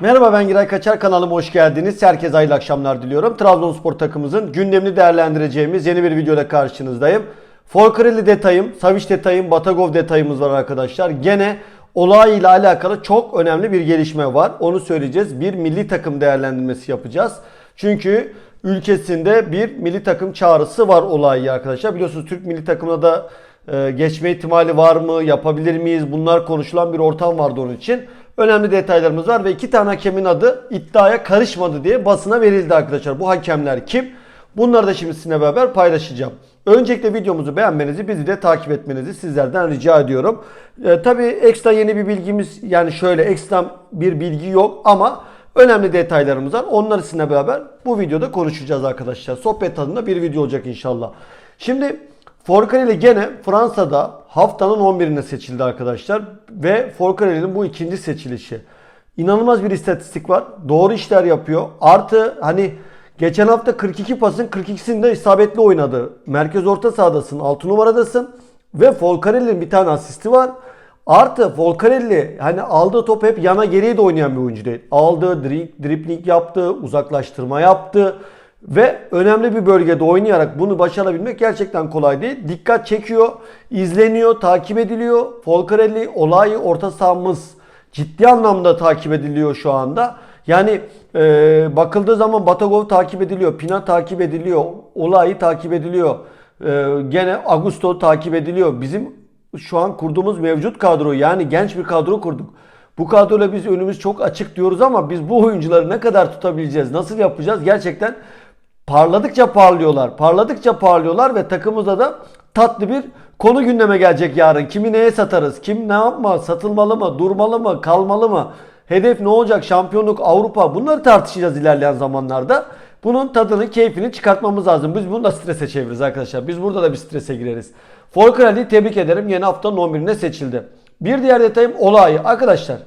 Merhaba ben Giray Kaçar kanalıma hoş geldiniz. Herkese hayırlı akşamlar diliyorum. Trabzonspor takımımızın gündemini değerlendireceğimiz yeni bir videoda karşınızdayım. Folkreli detayım, Savic detayım, Batagov detayımız var arkadaşlar. Gene olay ile alakalı çok önemli bir gelişme var. Onu söyleyeceğiz. Bir milli takım değerlendirmesi yapacağız. Çünkü ülkesinde bir milli takım çağrısı var olayı arkadaşlar. Biliyorsunuz Türk milli takımına da e, geçme ihtimali var mı? Yapabilir miyiz? Bunlar konuşulan bir ortam vardı onun için. Önemli detaylarımız var ve iki tane hakemin adı iddiaya karışmadı diye basına verildi arkadaşlar. Bu hakemler kim? Bunları da şimdi sizinle beraber paylaşacağım. Öncelikle videomuzu beğenmenizi, bizi de takip etmenizi sizlerden rica ediyorum. Ee, tabii ekstra yeni bir bilgimiz yani şöyle ekstra bir bilgi yok ama önemli detaylarımız var. Onları sizinle beraber bu videoda konuşacağız arkadaşlar. Sohbet tadında bir video olacak inşallah. Şimdi Forcarelli gene Fransa'da haftanın 11'ine seçildi arkadaşlar. Ve Forcarelli'nin bu ikinci seçilişi. İnanılmaz bir istatistik var. Doğru işler yapıyor. Artı hani geçen hafta 42 pasın 42'sinde isabetli oynadı. Merkez orta sahadasın, 6 numaradasın. Ve Folcarelli'nin bir tane asisti var. Artı Folcarelli hani aldığı top hep yana geriye de oynayan bir oyuncu değil. Aldığı dri- dripling yaptı, uzaklaştırma yaptı. Ve önemli bir bölgede oynayarak bunu başarabilmek gerçekten kolay değil. Dikkat çekiyor, izleniyor, takip ediliyor. Folcarelli olayı orta sahamız ciddi anlamda takip ediliyor şu anda. Yani e, bakıldığı zaman Batagov takip ediliyor, Pina takip ediliyor, olayı takip ediliyor. E, gene Augusto takip ediliyor. Bizim şu an kurduğumuz mevcut kadro yani genç bir kadro kurduk. Bu kadroyla biz önümüz çok açık diyoruz ama biz bu oyuncuları ne kadar tutabileceğiz, nasıl yapacağız gerçekten parladıkça parlıyorlar. Parladıkça parlıyorlar ve takımımızda da tatlı bir konu gündeme gelecek yarın. Kimi neye satarız? Kim ne yapma? Satılmalı mı? Durmalı mı? Kalmalı mı? Hedef ne olacak? Şampiyonluk, Avrupa. Bunları tartışacağız ilerleyen zamanlarda. Bunun tadını, keyfini çıkartmamız lazım. Biz bunu da strese çeviririz arkadaşlar. Biz burada da bir strese gireriz. Folkrali'yi tebrik ederim. Yeni haftanın 11'ine seçildi. Bir diğer detayım olayı. Arkadaşlar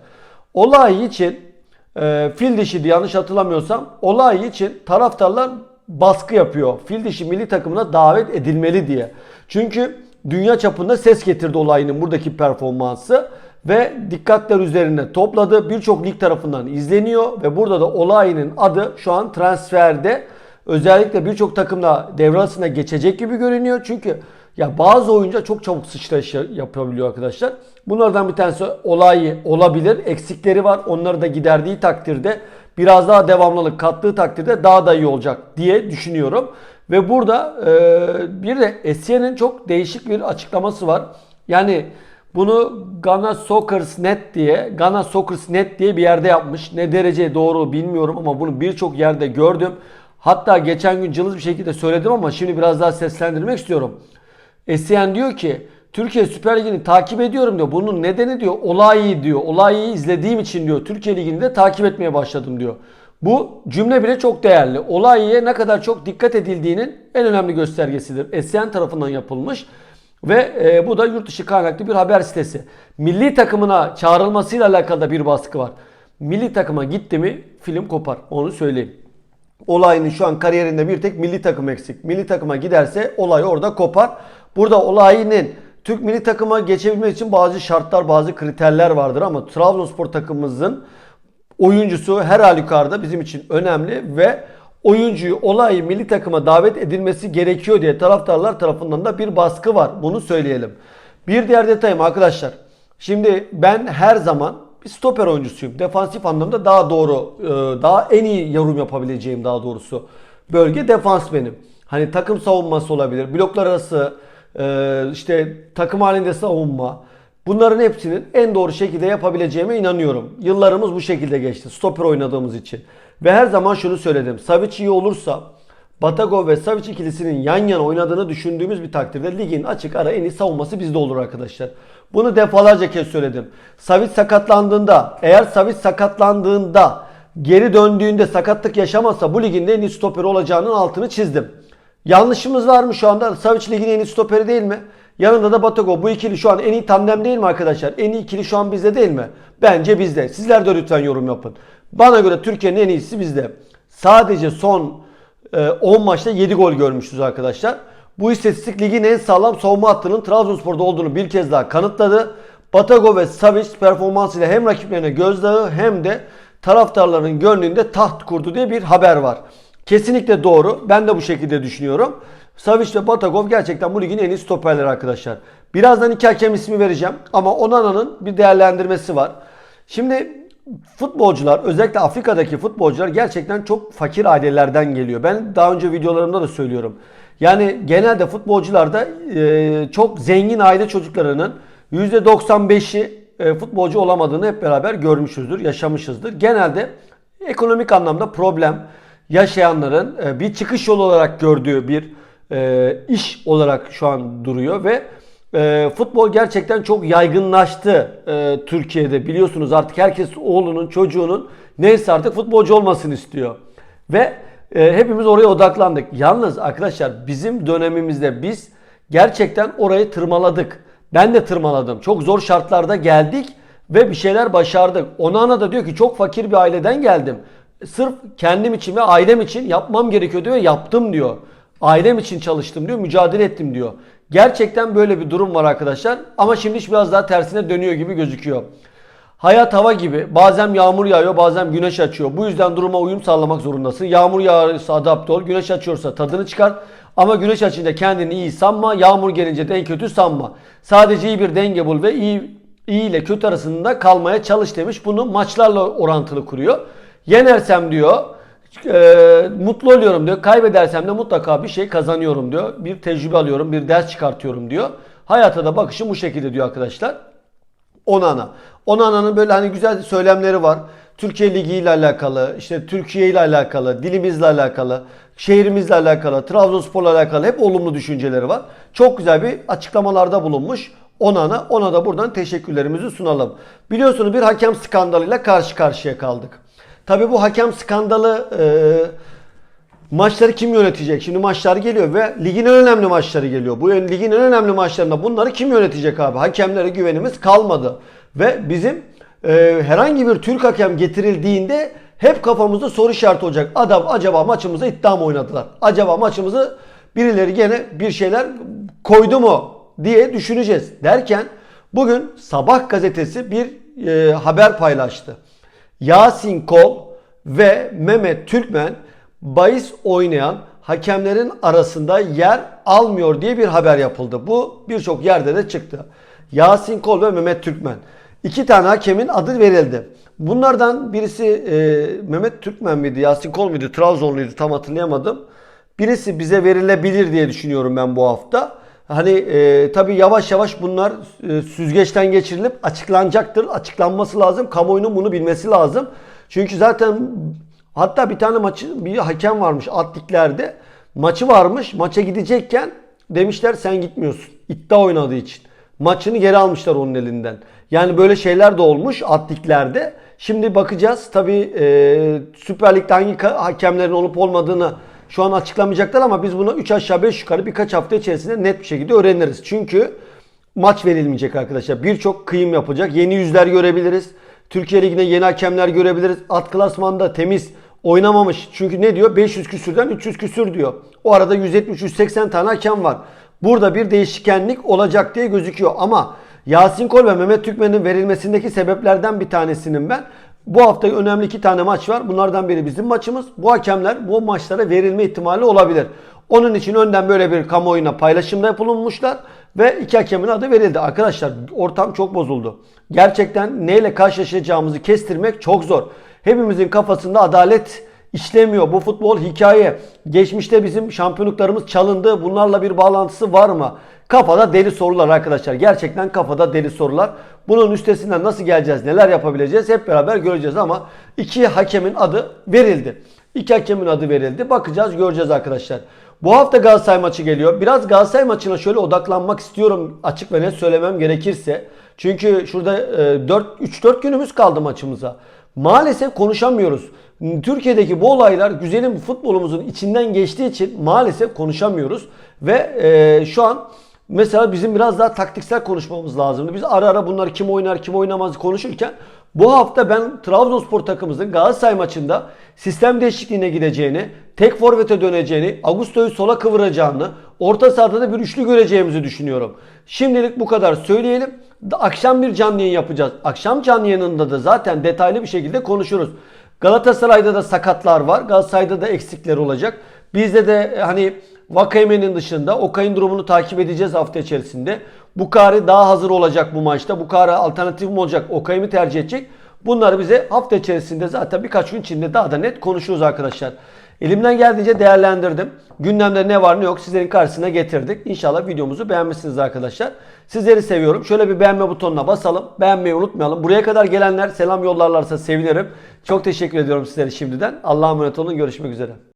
olay için e, fil dişiydi yanlış hatırlamıyorsam. Olay için taraftarlar baskı yapıyor. Fil dişi milli takımına davet edilmeli diye. Çünkü dünya çapında ses getirdi olayının buradaki performansı ve dikkatler üzerine topladı. Birçok lig tarafından izleniyor ve burada da olayının adı şu an transferde özellikle birçok takımla devre arasında geçecek gibi görünüyor. Çünkü ya bazı oyuncu çok çabuk sıçrayış yapabiliyor arkadaşlar. Bunlardan bir tanesi olayı olabilir. Eksikleri var. Onları da giderdiği takdirde biraz daha devamlılık kattığı takdirde daha da iyi olacak diye düşünüyorum. Ve burada e, bir de Essie'nin çok değişik bir açıklaması var. Yani bunu Ghana Soccer's Net diye, Ghana Soccer's Net diye bir yerde yapmış. Ne derece doğru bilmiyorum ama bunu birçok yerde gördüm. Hatta geçen gün cılız bir şekilde söyledim ama şimdi biraz daha seslendirmek istiyorum. Essien diyor ki Türkiye Süper Ligi'ni takip ediyorum diyor. Bunun nedeni diyor olayı diyor. Olayı izlediğim için diyor Türkiye Ligi'ni de takip etmeye başladım diyor. Bu cümle bile çok değerli. Olayıya ne kadar çok dikkat edildiğinin en önemli göstergesidir. Essien tarafından yapılmış. Ve e, bu da yurt dışı kaynaklı bir haber sitesi. Milli takımına çağrılmasıyla alakalı da bir baskı var. Milli takıma gitti mi film kopar. Onu söyleyeyim. Olayının şu an kariyerinde bir tek milli takım eksik. Milli takıma giderse olay orada kopar. Burada olayının Türk milli takıma geçebilmek için bazı şartlar, bazı kriterler vardır ama Trabzonspor takımımızın oyuncusu her halükarda bizim için önemli ve oyuncuyu olayı milli takıma davet edilmesi gerekiyor diye taraftarlar tarafından da bir baskı var. Bunu söyleyelim. Bir diğer detayım arkadaşlar. Şimdi ben her zaman bir stoper oyuncusuyum. Defansif anlamda daha doğru, e, daha en iyi yorum yapabileceğim daha doğrusu. Bölge defans benim. Hani takım savunması olabilir. Bloklar arası işte takım halinde savunma. Bunların hepsinin en doğru şekilde yapabileceğime inanıyorum. Yıllarımız bu şekilde geçti. Stoper oynadığımız için. Ve her zaman şunu söyledim. Savic iyi olursa Batagov ve Savic ikilisinin yan yana oynadığını düşündüğümüz bir takdirde ligin açık ara en iyi savunması bizde olur arkadaşlar. Bunu defalarca kez söyledim. Savic sakatlandığında, eğer Savic sakatlandığında geri döndüğünde sakatlık yaşamazsa bu ligin de en iyi stoperi olacağının altını çizdim. Yanlışımız var mı şu anda? Savic ligin en iyi stoperi değil mi? Yanında da Batagov. Bu ikili şu an en iyi tandem değil mi arkadaşlar? En iyi ikili şu an bizde değil mi? Bence bizde. Sizler de lütfen yorum yapın. Bana göre Türkiye'nin en iyisi bizde. Sadece son e, 10 maçta 7 gol görmüşüz arkadaşlar. Bu istatistik ligin en sağlam savunma hattının Trabzonspor'da olduğunu bir kez daha kanıtladı. Batagov ve Savic performansıyla hem rakiplerine gözdağı hem de taraftarların gönlünde taht kurdu diye bir haber var. Kesinlikle doğru. Ben de bu şekilde düşünüyorum. Savic ve Batagov gerçekten bu ligin en iyi stoperleri arkadaşlar. Birazdan iki hakem ismi vereceğim ama Onana'nın bir değerlendirmesi var. Şimdi futbolcular özellikle Afrika'daki futbolcular gerçekten çok fakir ailelerden geliyor. Ben daha önce videolarımda da söylüyorum. Yani genelde futbolcularda e, çok zengin aile çocuklarının %95'i e, futbolcu olamadığını hep beraber görmüşüzdür, yaşamışızdır. Genelde ekonomik anlamda problem yaşayanların e, bir çıkış yolu olarak gördüğü bir e, iş olarak şu an duruyor ve e, futbol gerçekten çok yaygınlaştı Türkiye'de. Biliyorsunuz artık herkes oğlunun, çocuğunun neyse artık futbolcu olmasını istiyor. Ve hepimiz oraya odaklandık. Yalnız arkadaşlar bizim dönemimizde biz gerçekten orayı tırmaladık. Ben de tırmaladım. Çok zor şartlarda geldik ve bir şeyler başardık. Onana da diyor ki çok fakir bir aileden geldim. Sırf kendim için ve ailem için yapmam gerekiyordu ve yaptım diyor. Ailem için çalıştım diyor, mücadele ettim diyor. Gerçekten böyle bir durum var arkadaşlar. Ama şimdi iş biraz daha tersine dönüyor gibi gözüküyor. Hayat hava gibi. Bazen yağmur yağıyor, bazen güneş açıyor. Bu yüzden duruma uyum sağlamak zorundasın. Yağmur yağarsa adapte ol, güneş açıyorsa tadını çıkar. Ama güneş açınca kendini iyi sanma, yağmur gelince de en kötü sanma. Sadece iyi bir denge bul ve iyi, iyi ile kötü arasında kalmaya çalış demiş. Bunu maçlarla orantılı kuruyor. Yenersem diyor, e, mutlu oluyorum diyor. Kaybedersem de mutlaka bir şey kazanıyorum diyor. Bir tecrübe alıyorum, bir ders çıkartıyorum diyor. Hayata da bakışım bu şekilde diyor arkadaşlar. Onana. Onana'nın böyle hani güzel söylemleri var. Türkiye Ligi ile alakalı, işte Türkiye ile alakalı, dilimizle alakalı, şehrimizle alakalı, Trabzonspor'la alakalı hep olumlu düşünceleri var. Çok güzel bir açıklamalarda bulunmuş. Onana, ona da buradan teşekkürlerimizi sunalım. Biliyorsunuz bir hakem skandalıyla karşı karşıya kaldık. Tabi bu hakem skandalı e, maçları kim yönetecek? Şimdi maçlar geliyor ve ligin en önemli maçları geliyor. Bu ligin en önemli maçlarında bunları kim yönetecek abi? Hakemlere güvenimiz kalmadı. Ve bizim e, herhangi bir Türk hakem getirildiğinde hep kafamızda soru işareti olacak. Adam acaba maçımıza iddia mı oynadılar? Acaba maçımızı birileri gene bir şeyler koydu mu diye düşüneceğiz. Derken bugün Sabah gazetesi bir e, haber paylaştı. Yasin Kol ve Mehmet Türkmen bahis oynayan hakemlerin arasında yer almıyor diye bir haber yapıldı. Bu birçok yerde de çıktı. Yasin Kol ve Mehmet Türkmen. İki tane hakemin adı verildi. Bunlardan birisi e, Mehmet Türkmen miydi, Yasin Kol muydu, Trabzonluydu tam hatırlayamadım. Birisi bize verilebilir diye düşünüyorum ben bu hafta. Hani e, tabii yavaş yavaş bunlar e, süzgeçten geçirilip açıklanacaktır. Açıklanması lazım. Kamuoyunun bunu bilmesi lazım. Çünkü zaten hatta bir tane maçı bir hakem varmış atliklerde. Maçı varmış. Maça gidecekken demişler sen gitmiyorsun. İddia oynadığı için. Maçını geri almışlar onun elinden. Yani böyle şeyler de olmuş atliklerde. Şimdi bakacağız. Tabii e, Süper Lig'de hangi hakemlerin olup olmadığını şu an açıklamayacaklar ama biz bunu 3 aşağı 5 yukarı birkaç hafta içerisinde net bir şekilde öğreniriz. Çünkü maç verilmeyecek arkadaşlar. Birçok kıyım yapacak. Yeni yüzler görebiliriz. Türkiye Ligi'ne yeni hakemler görebiliriz. At klasmanda temiz oynamamış. Çünkü ne diyor? 500 küsürden 300 küsür diyor. O arada 170-180 tane hakem var. Burada bir değişkenlik olacak diye gözüküyor. Ama Yasin Kol ve Mehmet Türkmen'in verilmesindeki sebeplerden bir tanesinin ben. Bu hafta önemli iki tane maç var. Bunlardan biri bizim maçımız. Bu hakemler bu maçlara verilme ihtimali olabilir. Onun için önden böyle bir kamuoyuna paylaşımda yapılmışlar ve iki hakemin adı verildi. Arkadaşlar ortam çok bozuldu. Gerçekten neyle karşılaşacağımızı kestirmek çok zor. Hepimizin kafasında adalet işlemiyor. Bu futbol hikaye. Geçmişte bizim şampiyonluklarımız çalındı. Bunlarla bir bağlantısı var mı? Kafada deli sorular arkadaşlar. Gerçekten kafada deli sorular. Bunun üstesinden nasıl geleceğiz, neler yapabileceğiz hep beraber göreceğiz ama iki hakemin adı verildi. İki hakemin adı verildi. Bakacağız, göreceğiz arkadaşlar. Bu hafta Galatasaray maçı geliyor. Biraz Galatasaray maçına şöyle odaklanmak istiyorum açık ve net söylemem gerekirse. Çünkü şurada 3-4 günümüz kaldı maçımıza. Maalesef konuşamıyoruz. Türkiye'deki bu olaylar güzelim futbolumuzun içinden geçtiği için maalesef konuşamıyoruz. Ve e, şu an mesela bizim biraz daha taktiksel konuşmamız lazımdı. Biz ara ara bunlar kim oynar kim oynamaz konuşurken bu hafta ben Trabzonspor takımımızın Galatasaray maçında sistem değişikliğine gideceğini, tek forvete döneceğini, Augusto'yu sola kıvıracağını, orta sahada da bir üçlü göreceğimizi düşünüyorum. Şimdilik bu kadar söyleyelim. Akşam bir canlı yayın yapacağız. Akşam canlı yayınında da zaten detaylı bir şekilde konuşuruz. Galatasaray'da da sakatlar var. Galatasaray'da da eksikler olacak. Bizde de e, hani Vakayeme'nin dışında Okay'ın durumunu takip edeceğiz hafta içerisinde. Bukari daha hazır olacak bu maçta. Bukari alternatif mi olacak? Okay'ı mı tercih edecek? Bunları bize hafta içerisinde zaten birkaç gün içinde daha da net konuşuruz arkadaşlar. Elimden geldiğince değerlendirdim. Gündemde ne var ne yok sizlerin karşısına getirdik. İnşallah videomuzu beğenmişsiniz arkadaşlar. Sizleri seviyorum. Şöyle bir beğenme butonuna basalım. Beğenmeyi unutmayalım. Buraya kadar gelenler selam yollarlarsa sevinirim. Çok teşekkür ediyorum sizlere şimdiden. Allah'a emanet olun. Görüşmek üzere.